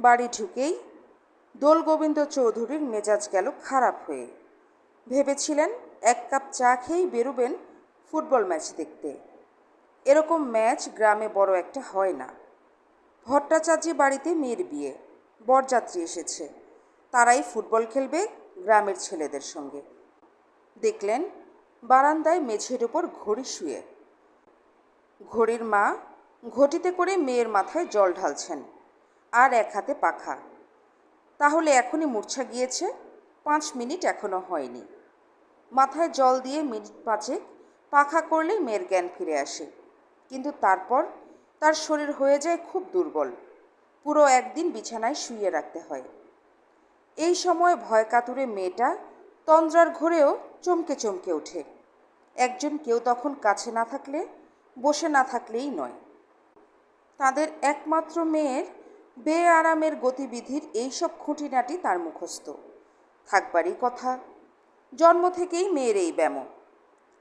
বাড়ি ঢুকেই দোল গোবিন্দ চৌধুরীর মেজাজ গেল খারাপ হয়ে। ভেবেছিলেন এক কাপ চা খেয়েই বেরোবেন ফুটবল ম্যাচ দেখতে। এরকম ম্যাচ গ্রামে বড় একটা হয় না। ভট্টাচার্য বাড়িতে মেয়ের বিয়ে। বরযাত্রী এসেছে। তারাই ফুটবল খেলবে গ্রামের ছেলেদের সঙ্গে। দেখলেন বারান্দায় মেঝের ওপর ঘড়ি শুয়ে। ঘড়ির মা ঘটিতে করে মেয়ের মাথায় জল ঢালছেন। আর এক হাতে পাখা। তাহলে এখনই মূর্ছা গিয়েছে, পাঁচ মিনিট এখনও হয়নি। মাথায় জল দিয়ে মিনিট পাঁচেক পাখা করলেই মেয়ের জ্ঞান ফিরে আসে। কিন্তু তারপর তার শরীর হয়ে যায় খুব দুর্বল। পুরো একদিন বিছানায় শুইয়ে রাখতে হয়। এই সময় ভয় কাতুরে মেয়েটা তন্দ্রার ঘরেও চমকে চমকে ওঠে। একজন কেউ তখন কাছে না থাকলে, বসে না থাকলেই নয়। তাদের একমাত্র মেয়ের বেআরামের গতিবিধির এইসব খুঁটিনাটি তার মুখস্থ। থাকবারই কথা। জন্ম থেকেই মেয়ের এই ব্যাম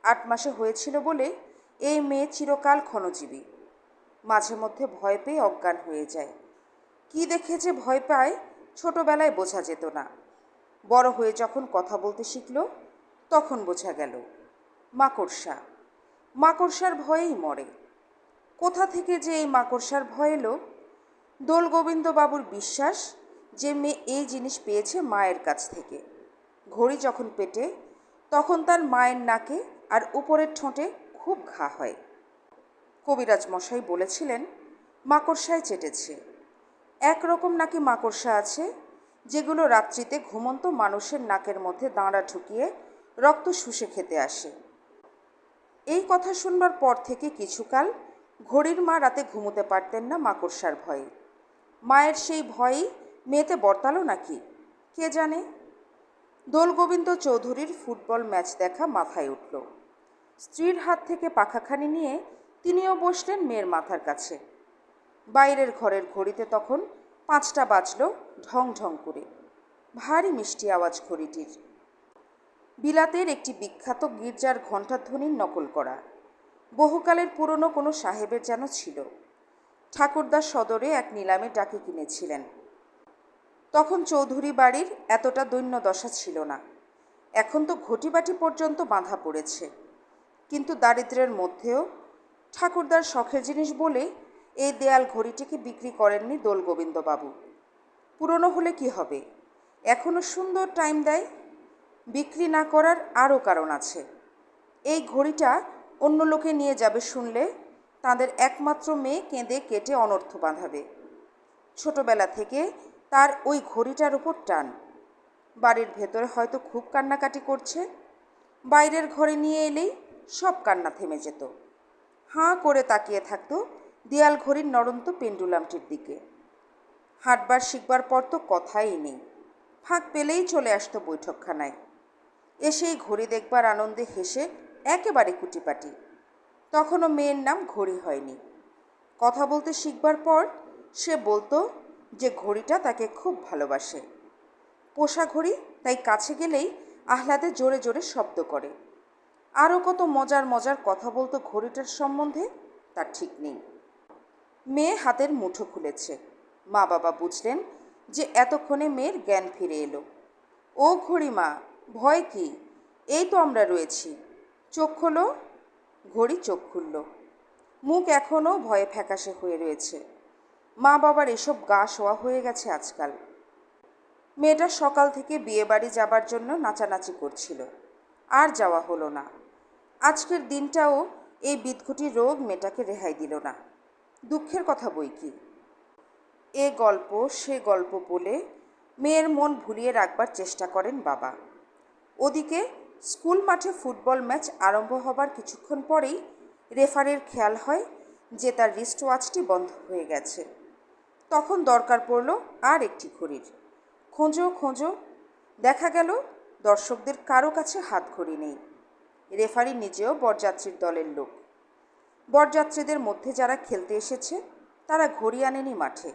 আট মাসে হয়েছিল বলে এই মেয়ে চিরকাল ক্ষণজীবী। মাঝে মধ্যে ভয় পেয়ে অজ্ঞান হয়ে যায়। কি দেখে যে ভয় পায় ছোটবেলায় বোঝা যেত না। বড় হয়ে যখন কথা বলতে শিখল, তখন বোঝা গেল, মাকড়সা। মাকড়সার ভয়েই মরে। কোথা থেকে যে এই মাকড়সার ভয় এলো দোল গোবিন্দবাবুর বিশ্বাস যে মেয়ে এই জিনিস পেয়েছে মায়ের কাছ থেকে। ঘড়ি যখন পেটে, তখন তার মায়ের নাকে আর উপরের ঠোঁটে খুব ঘা হয়। কবিরাজ মশাই বলেছিলেন, মাকড়সায় চেটেছে। একরকম নাকি মাকড়সা আছে, যেগুলো রাত্রিতে ঘুমন্ত মানুষের নাকের মধ্যে দাঁড়া ঢুকিয়ে রক্ত শুষে খেতে আসে। এই কথা শুনবার পর থেকে কিছুকাল ঘড়ির মা রাতে ঘুমোতে পারতেন না মাকড়সার ভয়ে। মায়ের সেই ভয়েই মেয়েতে বর্তালো নাকি? কে জানে? দোল গোবিন্দ চৌধুরীর ফুটবল ম্যাচ দেখা মাথায় উঠল। স্ত্রীর হাত থেকে পাখাখানি নিয়ে তিনিও বসলেন মেয়ের মাথার কাছে। বাইরের ঘরের ঘড়িতে তখন পাঁচটা বাজল ঢং ঢং করে। ভারী মিষ্টি আওয়াজ ঘড়িটির। বিলাতের একটি বিখ্যাত গির্জার ঘণ্টাধ্বনির নকল করা। বহুকালের পুরনো কোনো সাহেবের যেন ছিল। ঠাকুরদার সদরে এক নিলামে ডাকে কিনেছিলেন। তখন চৌধুরী বাড়ির এতটা দৈন্য দশা ছিল না। এখন তো ঘটিবাটি পর্যন্ত বাঁধা পড়েছে। কিন্তু দারিদ্রের মধ্যেও ঠাকুরদার শখের জিনিস বলে এই দেয়াল ঘড়িটিকে বিক্রি করেননি দোল গোবিন্দবাবু পুরনো হলে কি হবে? এখনও সুন্দর টাইম দেয়, বিক্রি না করার আরও কারণ আছে। এই ঘড়িটা অন্য লোকে নিয়ে যাবে শুনলে তাদের একমাত্র মেয়ে কেঁদে কেটে অনর্থ বাঁধাবে। ছোটবেলা থেকে তার ওই ঘড়িটার উপর টান। বাড়ির ভেতরে হয়তো খুব কান্নাকাটি করছে। বাইরের ঘরে নিয়ে এলেই সব কান্না থেমে যেত। হাঁ করে তাকিয়ে থাকতো দেয়াল ঘড়ির নড়ন্ত পেন্ডুলামটির দিকে। হাঁটবার, শিখবার পর তো কথাই নেই। ফাঁক পেলেই চলে আসতো বৈঠকখানায়। এসেই ঘড়ি দেখবার আনন্দে হেসে একেবারে কুটিপাটি। তখনও মেয়ের নাম ঘড়ি হয়নি। কথা বলতে শিখবার পর সে বলতো যে ঘড়িটা তাকে খুব ভালোবাসে। পোষা ঘড়ি, তাই কাছে গেলেই আহ্লাদে জোরে জোরে শব্দ করে। আরও কত মজার মজার কথা বলতো ঘড়িটার সম্বন্ধে তার ঠিক নেই। মেয়ে হাতের মুঠো খুলেছে। মা বাবা বুঝলেন যে এতক্ষণে মেয়ের জ্ঞান ফিরে এলো। ও ঘড়ি মা, ভয় কি? এই তো আমরা রয়েছি। চোখ খোলো। ঘড়ি চোখ খুলল। মুখ এখনও ভয়ে ফ্যাকাশে হয়ে রয়েছে। মা বাবার এসব গা শোয়া হয়ে গেছে আজকাল। মেয়েটা সকাল থেকে বিয়ে বাড়ি যাবার জন্য নাচানাচি করছিল। আর যাওয়া হলো না। আজকের দিনটাও এই বিদঘুটি রোগ মেয়েটাকে রেহাই দিল না। দুঃখের কথা বই কি? এ গল্প, সে গল্প বলে মেয়ের মন ভুলিয়ে রাখবার চেষ্টা করেন বাবা। ওদিকে স্কুল মাঠে ফুটবল ম্যাচ আরম্ভ হবার কিছুক্ষণ পরেই রেফারের খেয়াল হয় যে তার রিস্ট ওয়াচটি বন্ধ হয়ে গেছে। তখন দরকার পড়ল আর একটি ঘড়ির। খোঁজো খোঁজো। দেখা গেল দর্শকদের কারও কাছে হাত ঘড়ি নেই। রেফারি নিজেও বরযাত্রীর দলের লোক। বরযাত্রীদের মধ্যে যারা খেলতে এসেছে, তারা ঘড়ি আনেনি মাঠে।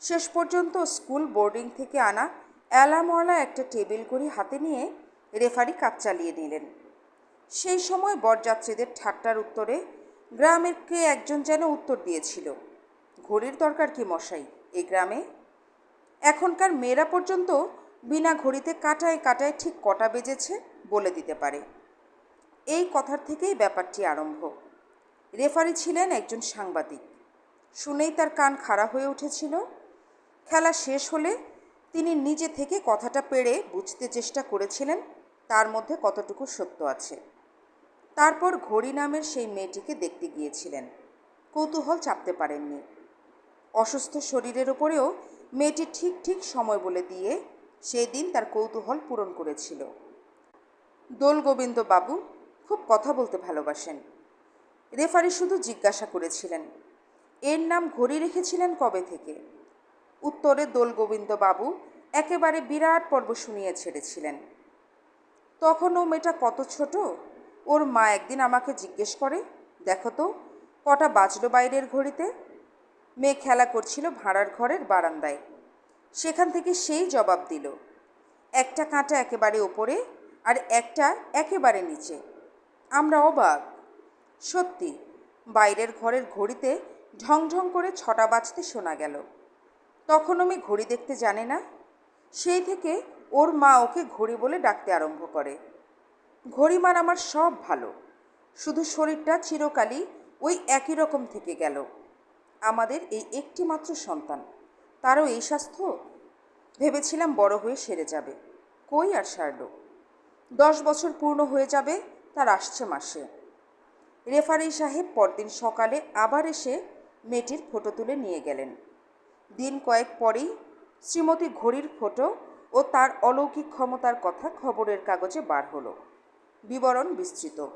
শেষ পর্যন্ত স্কুল বোর্ডিং থেকে আনা অ্যালামওয়ালা একটা টেবিল ঘড়ি হাতে নিয়ে রেফারি কাজ চালিয়ে নিলেন। সেই সময় বরযাত্রীদের ঠাট্টার উত্তরে গ্রামের কে একজন যেন উত্তর দিয়েছিল। ঘড়ির দরকার কি মশাই, এই গ্রামে? এখনকার মেয়েরা পর্যন্ত বিনা ঘড়িতে কাটায় কাটায় ঠিক কটা বেজেছে বলে দিতে পারে। এই কথার থেকেই ব্যাপারটি আরম্ভ। রেফারি ছিলেন একজন সাংবাদিক। শুনেই তার কান খাড়া হয়ে উঠেছিল। খেলা শেষ হলে তিনি নিজে থেকে কথাটা পেড়ে বুঝতে চেষ্টা করেছিলেন তার মধ্যে কতটুকু সত্য আছে? তারপর ঘড়ি নামের সেই মেয়েটিকে দেখতে গিয়েছিলেন। কৌতূহল চাপতে পারেননি। অসুস্থ শরীরের ওপরেও মেয়েটি ঠিক ঠিক সময় বলে দিয়ে সেই দিন তার কৌতূহল পূরণ করেছিল। দোল বাবু খুব কথা বলতে ভালোবাসেন। রেফারি শুধু জিজ্ঞাসা করেছিলেন, এর নাম ঘড়ি রেখেছিলেন কবে থেকে? উত্তরে দোল বাবু একেবারে বিরাট পর্ব শুনিয়ে ছেড়েছিলেন। তখনও মেয়েটা কত ছোট? ওর মা একদিন আমাকে জিজ্ঞেস করে, দেখো তো, কটা বাজলো বাইরের ঘড়িতে? মেয়ে খেলা করছিল ভাড়ার ঘরের বারান্দায়। সেখান থেকে সেই জবাব দিল, একটা কাঁটা একেবারে ওপরে আর একটা একেবারে নিচে। আমরা অবাক। সত্যি, বাইরের ঘরের ঘড়িতে ঢং ঢং করে ছটা বাজতে শোনা গেল। তখন আমি ঘড়ি দেখতে জানে না। সেই থেকে ওর মা ওকে ঘড়ি বলে ডাকতে আরম্ভ করে। ঘড়িমার আমার সব ভালো। শুধু শরীরটা চিরকালই ওই একই রকম থেকে গেল। আমাদের এই একটি মাত্র সন্তান, তারও এই স্বাস্থ্য? ভেবেছিলাম বড় হয়ে সেরে যাবে। কই আর সারল? দশ বছর পূর্ণ হয়ে যাবে, তার আসছে মাসে। রেফারি সাহেব পরদিন সকালে আবার এসে মেয়েটির ফটো তুলে নিয়ে গেলেন। দিন কয়েক পরেই শ্রীমতী ঘড়ির ফটো ও তার অলৌকিক ক্ষমতার কথা খবরের কাগজে বার হলো। বিবরণ বিস্তৃত।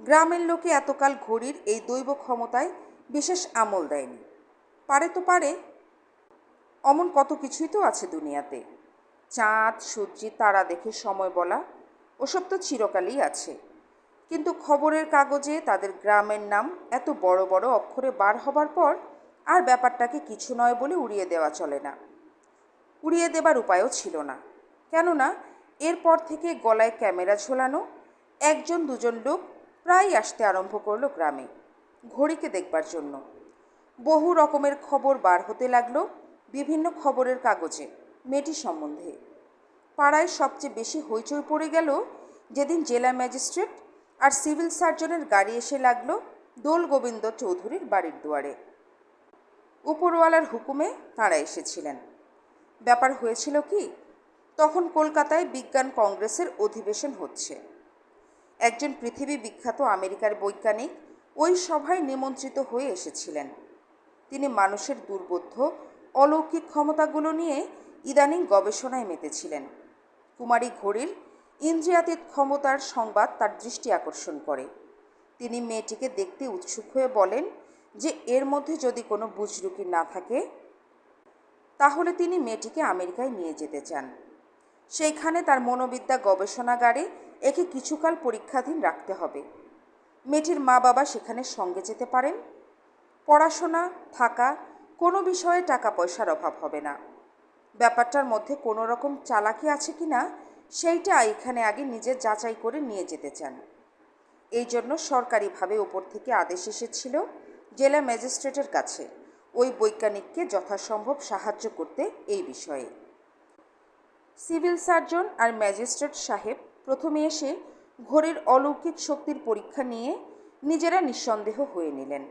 গ্রামের লোকে এতকাল ঘড়ির এই দৈব ক্ষমতায় বিশেষ আমল দেয়নি। পারে তো পারে, অমন কত কিছুই তো আছে দুনিয়াতে। চাঁদ, সূর্যি, তারা দেখে সময় বলা, ওসব তো চিরকালই আছে। কিন্তু খবরের কাগজে তাদের গ্রামের নাম এত বড় বড় অক্ষরে বার হবার পর আর ব্যাপারটাকে কিছু নয় বলে উড়িয়ে দেওয়া চলে না। উড়িয়ে দেবার উপায়ও ছিল না। কেননা, এরপর থেকে গলায় ক্যামেরা ঝোলানো, একজন দুজন লোক প্রায় আসতে আরম্ভ করল গ্রামে, ঘড়িকে দেখবার জন্য। বহু রকমের খবর বার হতে লাগল, বিভিন্ন খবরের কাগজে, মেয়েটি সম্বন্ধে। পাড়ায় সবচেয়ে বেশি হইচই পড়ে গেল যেদিন জেলা ম্যাজিস্ট্রেট আর সিভিল সার্জনের গাড়ি এসে লাগল দোল গোবিন্দ চৌধুরীর বাড়ির দুয়ারে। উপরওয়ালার হুকুমে তাঁরা এসেছিলেন। ব্যাপার হয়েছিল কি? তখন কলকাতায় বিজ্ঞান কংগ্রেসের অধিবেশন হচ্ছে। একজন পৃথিবী বিখ্যাত আমেরিকার বৈজ্ঞানিক ওই সভায় নিমন্ত্রিত হয়ে এসেছিলেন। তিনি মানুষের দুর্বোধ্য, অলৌকিক ক্ষমতাগুলো নিয়ে ইদানিং গবেষণায় মেতেছিলেন। কুমারী ঘড়ির ইন্দ্রিয়াতীত ক্ষমতার সংবাদ তার দৃষ্টি আকর্ষণ করে। তিনি মেয়েটিকে দেখতে উৎসুক হয়ে বলেন যে, এর মধ্যে যদি কোনো বুজরুকি না থাকে তাহলে তিনি মেয়েটিকে আমেরিকায় নিয়ে যেতে চান। সেইখানে তার মনোবিদ্যা গবেষণাগারে একে কিছুকাল পরীক্ষাধীন রাখতে হবে। মেয়েটির মা বাবা সেখানে সঙ্গে যেতে পারেন। পড়াশোনা, থাকা, কোনো বিষয়ে টাকা পয়সার অভাব হবে না। ব্যাপারটার মধ্যে কোনো রকম চালাকি আছে কি না, সেইটা এখানে আগে নিজে যাচাই করে নিয়ে যেতে চান। এই জন্য সরকারিভাবে ওপর থেকে আদেশ এসেছিল জেলা ম্যাজিস্ট্রেটের কাছে। ওই বৈজ্ঞানিককে যথাসম্ভব সাহায্য করতে এই বিষয়ে। সিভিল সার্জন আর ম্যাজিস্ট্রেট সাহেব প্রথমে এসে ঘড়ির অলৌকিক শক্তির পরীক্ষা নিয়ে নিজেরা নিঃসন্দেহ হয়ে নিলেন।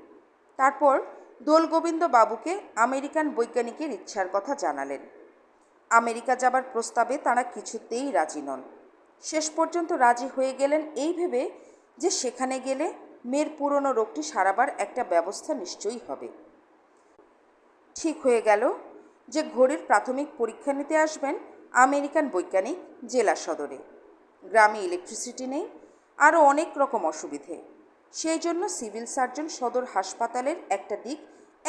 তারপর দোলগোবিন্দ বাবুকে আমেরিকান বৈজ্ঞানিকের ইচ্ছার কথা জানালেন। আমেরিকা যাবার প্রস্তাবে তারা কিছুতেই রাজি নন। শেষ পর্যন্ত রাজি হয়ে গেলেন এই ভেবে যে সেখানে গেলে মেয়ের পুরনো রোগটি সারাবার একটা ব্যবস্থা নিশ্চয়ই হবে। ঠিক হয়ে গেল যে ঘড়ির প্রাথমিক পরীক্ষা নিতে আসবেন আমেরিকান বৈজ্ঞানিক জেলা সদরে। গ্রামে ইলেকট্রিসিটি নেই, আরও অনেক রকম অসুবিধে। সেই জন্য সিভিল সার্জন সদর হাসপাতালের একটা দিক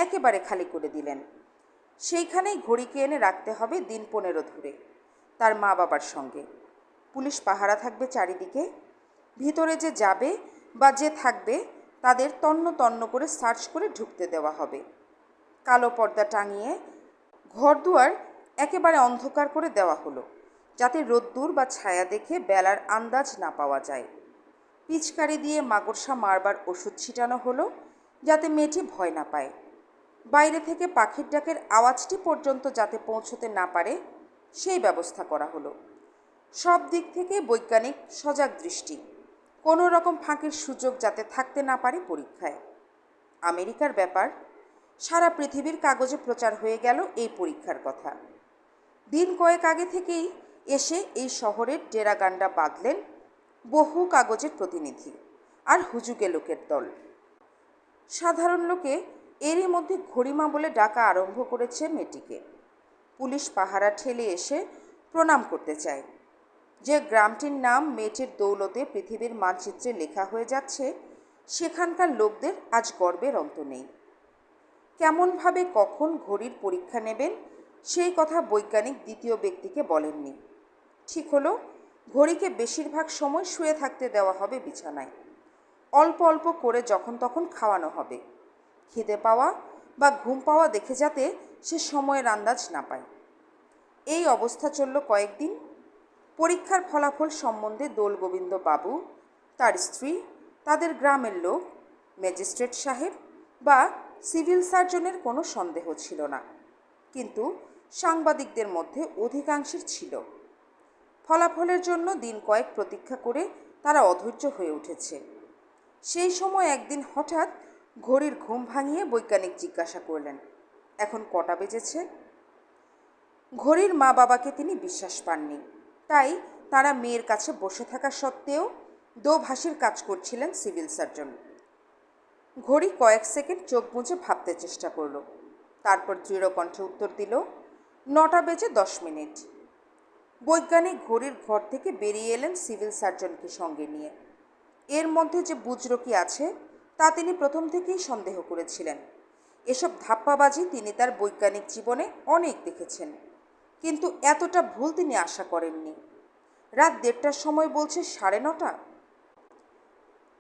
একেবারে খালি করে দিলেন। সেইখানেই ঘড়িকে এনে রাখতে হবে দিন পনেরো ধরে, তার মা বাবার সঙ্গে। পুলিশ পাহারা থাকবে চারিদিকে, ভিতরে যে যাবে বা যে থাকবে তাদের তন্ন তন্ন করে সার্চ করে ঢুকতে দেওয়া হবে। কালো পর্দা টাঙিয়ে ঘরদুয়ার একেবারে অন্ধকার করে দেওয়া হলো, যাতে রোদ্দুর বা ছায়া দেখে বেলার আন্দাজ না পাওয়া যায়। পিচকারি দিয়ে মাকড়সা মারবার ওষুধ ছিটানো হলো, যাতে মেয়েটি ভয় না পায়। বাইরে থেকে পাখির ডাকের আওয়াজটি পর্যন্ত যাতে পৌঁছতে না পারে, সেই ব্যবস্থা করা হলো। সব দিক থেকে বৈজ্ঞানিক সজাগ দৃষ্টি, কোনো রকম ফাঁকির সুযোগ যাতে থাকতে না পারে পরীক্ষায়। আমেরিকার ব্যাপার সারা পৃথিবীর কাগজে প্রচার হয়ে গেল এই পরীক্ষার কথা। দিন কয়েক আগে থেকেই এসে এই শহরের ডেরাগান্ডা বাঁধলেন বহু কাগজের প্রতিনিধি আর হুজুগে লোকের দল। সাধারণ লোকে এরই মধ্যে ঘড়িমা বলে ডাকা আরম্ভ করেছে মেয়েটিকে। পুলিশ পাহারা ঠেলে এসে প্রণাম করতে চায়। যে গ্রামটির নাম মেয়েটির দৌলতে পৃথিবীর মানচিত্রে লেখা হয়ে যাচ্ছে, সেখানকার লোকদের আজ গর্বের অন্ত নেই। কেমনভাবে কখন ঘড়ির পরীক্ষা নেবেন? সেই কথা বৈজ্ঞানিক দ্বিতীয় ব্যক্তিকে বলেননি। ঠিক হলো, ঘড়িকে বেশিরভাগ সময় শুয়ে থাকতে দেওয়া হবে বিছানায়। অল্প অল্প করে যখন তখন খাওয়ানো হবে। খিদে পাওয়া বা ঘুম পাওয়া দেখে যাতে সে সময়ের আন্দাজ না পায়। এই অবস্থা চলল কয়েকদিন। পরীক্ষার ফলাফল সম্বন্ধে দোল গোবিন্দ বাবু, তার স্ত্রী, তাদের গ্রামের লোক, ম্যাজিস্ট্রেট সাহেব বা সিভিল সার্জনের কোনো সন্দেহ ছিল না। কিন্তু সাংবাদিকদের মধ্যে অধিকাংশের ছিল। ফলাফলের জন্য দিন কয়েক প্রতীক্ষা করে তারা অধৈর্য হয়ে উঠেছে। সেই সময় একদিন হঠাৎ ঘড়ির ঘুম ভাঙিয়ে বৈজ্ঞানিক জিজ্ঞাসা করলেন, এখন কটা বেজেছে? ঘড়ির মা বাবাকে তিনি বিশ্বাস পাননি। তাই তারা মেয়ের কাছে বসে থাকা সত্ত্বেও দোভাষীর কাজ করছিলেন সিভিল সার্জন। ঘড়ি কয়েক সেকেন্ড চোখ বুঝে ভাবতে চেষ্টা করল। তারপর দৃঢ় কণ্ঠে উত্তর দিল, নটা বেজে দশ মিনিট। বৈজ্ঞানিক ঘড়ির ঘর থেকে বেরিয়ে এলেন সিভিল সার্জনকে সঙ্গে নিয়ে। এর মধ্যে যে বুজরকি আছে, তা তিনি প্রথম থেকেই সন্দেহ করেছিলেন। এসব ধাপ্পাবাজি তিনি তার বৈজ্ঞানিক জীবনে অনেক দেখেছেন। কিন্তু এতটা ভুল তিনি আশা করেননি। রাত দেড়টার সময় বলছে সাড়ে নটা।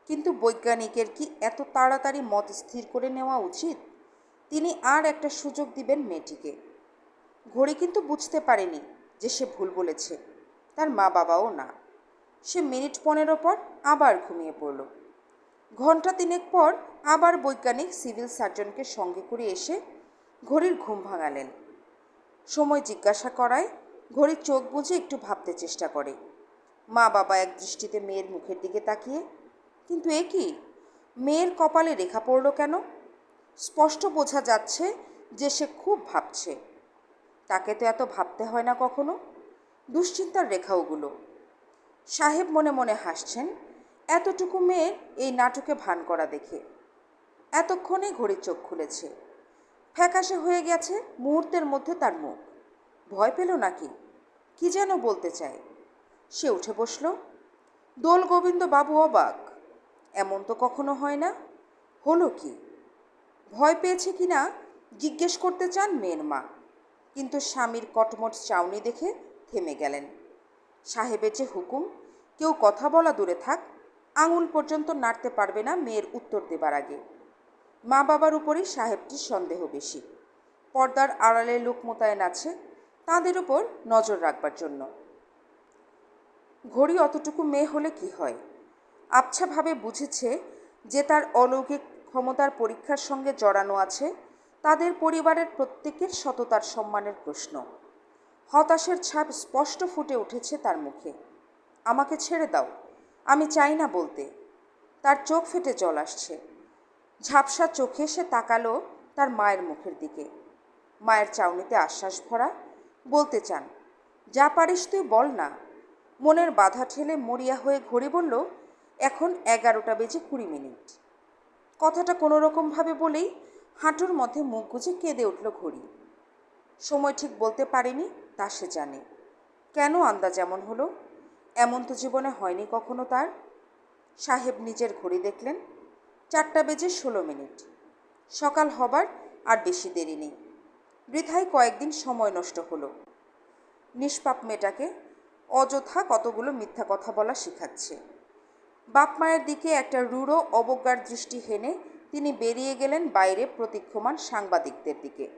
কিন্তু বৈজ্ঞানিকের কি এত তাড়াতাড়ি মত স্থির করে নেওয়া উচিত? তিনি আর একটা সুযোগ দিবেন মেয়েটিকে। ঘড়ি কিন্তু বুঝতে পারেনি যে সে ভুল বলেছে। তার মা বাবাও না। সে মিনিট পনেরো পর আবার ঘুমিয়ে পড়ল। ঘণ্টা তিনেক পর আবার বৈজ্ঞানিক সিভিল সার্জনকে সঙ্গে করে এসে ঘড়ির ঘুম ভাঙালেন। সময় জিজ্ঞাসা করায়, ঘড়ির চোখ বুঝে একটু ভাবতে চেষ্টা করে। মা বাবা এক দৃষ্টিতে মেয়ের মুখের দিকে তাকিয়ে কিন্তু এ কি? মেয়ের কপালে রেখা পড়ল কেন? স্পষ্ট বোঝা যাচ্ছে যে সে খুব ভাবছে। তাকে তো এত ভাবতে হয় না কখনো? দুশ্চিন্তার রেখা ওগুলো সাহেব মনে মনে হাসছেন, এতটুকু মেয়ের এই নাটকে ভান করা দেখে। এতক্ষণে ঘড়ির চোখ খুলেছে। ফ্যাকাশে হয়ে গেছে মুহূর্তের মধ্যে তার মুখ। ভয় পেল নাকি? কি যেন বলতে চায়। সে উঠে বসল। দোল গোবিন্দ বাবু অবাক। এমন তো কখনো হয় না। হলো কি? ভয় পেয়েছে কি না? জিজ্ঞেস করতে চান মেয়ের মা। কিন্তু স্বামীর কটমট চাউনি দেখে থেমে গেলেন। সাহেবের যে হুকুম, কেউ কথা বলা দূরে থাক, আঙুল পর্যন্ত নাড়তে পারবে না মেয়ের উত্তর দেবার আগে। মা বাবার উপরই সাহেবটির সন্দেহ বেশি। পর্দার আড়ালে লোক মোতায়েন আছে, তাদের উপর নজর রাখবার জন্য। ঘড়ি অতটুকু মেয়ে হলে কি হয়? আবছাভাবে বুঝেছে যে তার অলৌকিক ক্ষমতার পরীক্ষার সঙ্গে জড়ানো আছে তাদের পরিবারের প্রত্যেকের সততার সম্মানের প্রশ্ন। হতাশের ছাপ স্পষ্ট ফুটে উঠেছে তার মুখে। আমাকে ছেড়ে দাও, আমি চাই না বলতে। তার চোখ ফেটে জল আসছে। ঝাপসা চোখে সে তাকালো তার মায়ের মুখের দিকে। মায়ের চাউনিতে আশ্বাস ভরা, বলতে চান, যা পারিস তুই বল না। মনের বাধা ঠেলে মরিয়া হয়ে ঘড়ি বলল এখন এগারোটা বেজে কুড়ি মিনিট। কথাটা কোনো রকমভাবে বলেই হাঁটুর মধ্যে মুখ গুজে কেঁদে উঠল ঘড়ি। সময় ঠিক বলতে পারেনি, তা সে জানে। কেন আন্দাজ এমন হলো? এমন তো জীবনে হয়নি কখনো তার। সাহেব নিজের ঘড়ি দেখলেন। চারটা বেজে ষোলো মিনিট। সকাল হবার আর বেশি দেরি নেই। বৃথায় কয়েকদিন সময় নষ্ট হলো। নিষ্পাপ মেয়েটাকে অযথা কতগুলো মিথ্যা কথা বলা শেখাচ্ছে। বাপ মায়ের দিকে একটা রূঢ় অবজ্ঞার দৃষ্টি হেনে তিনি বেরিয়ে গেলেন বাইরে প্রতীক্ষমান সাংবাদিকদের দিকে।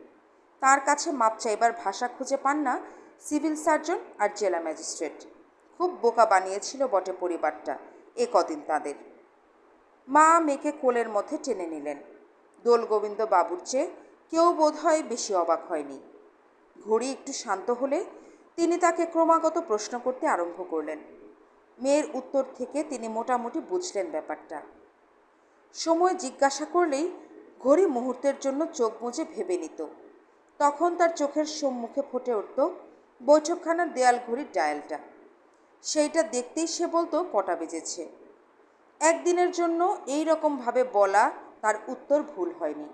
তার কাছে মাপ চাইবার ভাষা খুঁজে পান না সিভিল সার্জন আর জেলা ম্যাজিস্ট্রেট। খুব বোকা বানিয়েছিল বটে পরিবারটা, এ কদিন তাদের। মা মেয়েকে কোলের মধ্যে টেনে নিলেন। দোল গোবিন্দ বাবুর চেয়ে কেউ বোধহয় বেশি অবাক হয়নি। ঘড়ি একটু শান্ত হলে তিনি তাকে ক্রমাগত প্রশ্ন করতে আরম্ভ করলেন। মেয়ের উত্তর থেকে তিনি মোটামুটি বুঝলেন ব্যাপারটা। সময় জিজ্ঞাসা করলেই ঘড়ি মুহূর্তের জন্য চোখ মুজে ভেবে নিত। তখন তার চোখের সম্মুখে ফুটে উঠত বৈঠকখানার দেয়াল ঘড়ির ডায়ালটা। সেইটা দেখতেই সে বলতো কটা বেজেছে। একদিনের জন্য এই রকমভাবে বলা তার উত্তর ভুল হয়নি।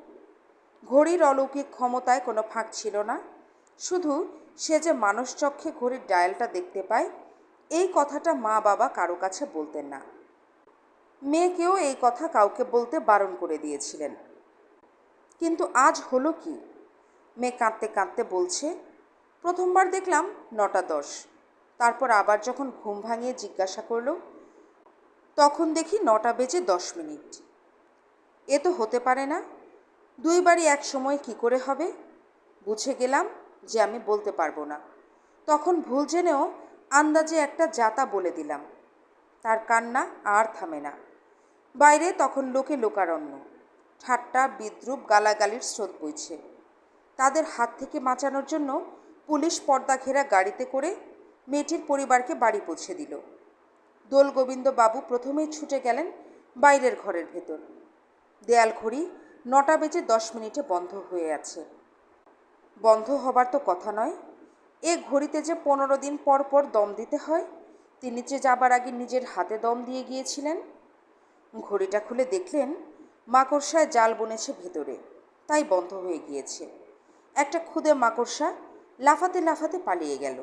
ঘড়ির অলৌকিক ক্ষমতায় কোনো ফাঁক ছিল না। শুধু সে যে মানুষ চক্ষে ঘড়ির ডায়ালটা দেখতে পায় এই কথাটা মা বাবা কারও কাছে বলতেন না। মেয়েকেও এই কথা কাউকে বলতে বারণ করে দিয়েছিলেন। কিন্তু আজ হলো কি? মেয়ে কাঁদতে কাঁদতে বলছে, প্রথমবার দেখলাম নটা দশ। তারপর আবার যখন ঘুম ভাঙিয়ে জিজ্ঞাসা করল, তখন দেখি নটা বেজে দশ মিনিট। এ তো হতে পারে না। দুইবারই এক সময় কি করে হবে? বুঝে গেলাম যে আমি বলতে পারব না। তখন ভুল জেনেও আন্দাজে একটা জাতা বলে দিলাম। তার কান্না আর থামে না। বাইরে তখন লোকে লোকারণ্য। ঠাট্টা, বিদ্রুপ, গালাগালির স্রোত বইছে। তাদের হাত থেকে বাঁচানোর জন্য পুলিশ পর্দা ঘেরা গাড়িতে করে মেয়েটির পরিবারকে বাড়ি পৌঁছে দিল। দোল বাবু প্রথমেই ছুটে গেলেন বাইরের ঘরের ভেতর। দেয়াল ঘড়ি নটা বেজে দশ মিনিটে বন্ধ হয়ে আছে। বন্ধ হবার তো কথা নয় এ ঘড়িতে যে পনেরো দিন পর পর দম দিতে হয়, তিনি যে যাবার আগে নিজের হাতে দম দিয়ে গিয়েছিলেন। ঘড়িটা খুলে দেখলেন মাকড়সায় জাল বনেছে ভেতরে, তাই বন্ধ হয়ে গিয়েছে। একটা খুদে মাকড়সা লাফাতে লাফাতে পালিয়ে গেল।